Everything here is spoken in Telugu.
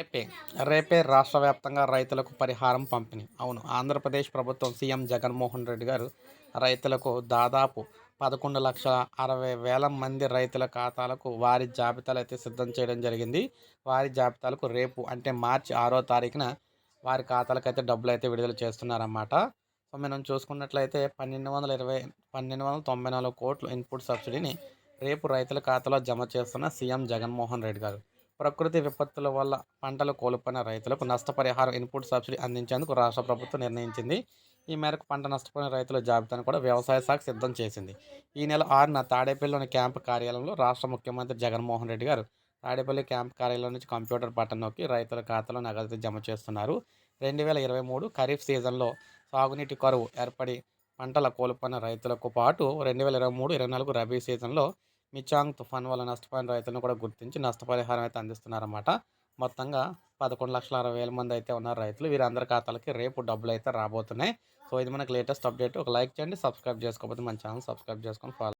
రేపే. రేపే రాష్ట్ర వ్యాప్తంగా రైతులకు పరిహారం పంపిణీ. అవును ఆంధ్రప్రదేశ్ ప్రభుత్వం సీఎం జగన్మోహన్ రెడ్డి గారు రైతులకు దాదాపు పదకొండు లక్షల అరవై వేల మంది రైతుల ఖాతాలకు వారి జాబితాలు అయితే సిద్ధం చేయడం జరిగింది. వారి జాబితాలకు రేపు అంటే మార్చి ఆరో తారీఖున వారి ఖాతాలకు అయితే డబ్బులు అయితే విడుదల చేస్తున్నారన్నమాట. సో మనం చూసుకున్నట్లయితే పన్నెండు వందల ఇరవై పన్నెండు వందల తొంభై నాలుగు కోట్ల ఇన్పుట్ సబ్సిడీని రేపు రైతుల ఖాతాలో జమ చేస్తున్న సీఎం జగన్మోహన్ రెడ్డి గారు. ప్రకృతి విపత్తుల వల్ల పంటలు కోల్పోయిన రైతులకు నష్టపరిహారం ఇన్పుట్ సబ్సిడీ అందించేందుకు రాష్ట్ర ప్రభుత్వం నిర్ణయించింది. ఈ మేరకు పంట నష్టపోయిన రైతుల జాబితాను కూడా వ్యవసాయ శాఖ సిద్ధం చేసింది. ఈ నెల ఆరున తాడేపల్లిలోని క్యాంపు కార్యాలయంలో రాష్ట్ర ముఖ్యమంత్రి జగన్మోహన్ రెడ్డి గారు తాడేపల్లి క్యాంప్ కార్యాలయం నుంచి కంప్యూటర్ బటన్ నొక్కి రైతుల ఖాతాలో నగదు జమ చేస్తున్నారు. రెండు వేల ఇరవై మూడు ఖరీఫ్ సీజన్లో సాగునీటి కరువు ఏర్పడి పంటల కోల్పోయిన రైతులకు పాటు రెండు వేల ఇరవై మూడు ఇరవై నాలుగు రబీ సీజన్లో మిచాంగ్ తుఫాన్ వల్ల నష్టపోయిన రైతులను కూడా గుర్తించి నష్టపరిహారం అయితే అందిస్తున్నారన్నమాట. మొత్తంగా పదకొండు లక్షల అరవై వేల మంది అయితే ఉన్నారు రైతులు. వీరందరి ఖాతాలకి రేపు డబ్బులు అయితే రాబోతున్నాయి. సో ఇది మనకి లేటెస్ట్ అప్డేట్. ఒక లైక్ చేయండి సబ్స్క్రైబ్ చేసుకోకపోతే మన ఛానల్ సబ్స్క్రైబ్ చేసుకొని ఫాలో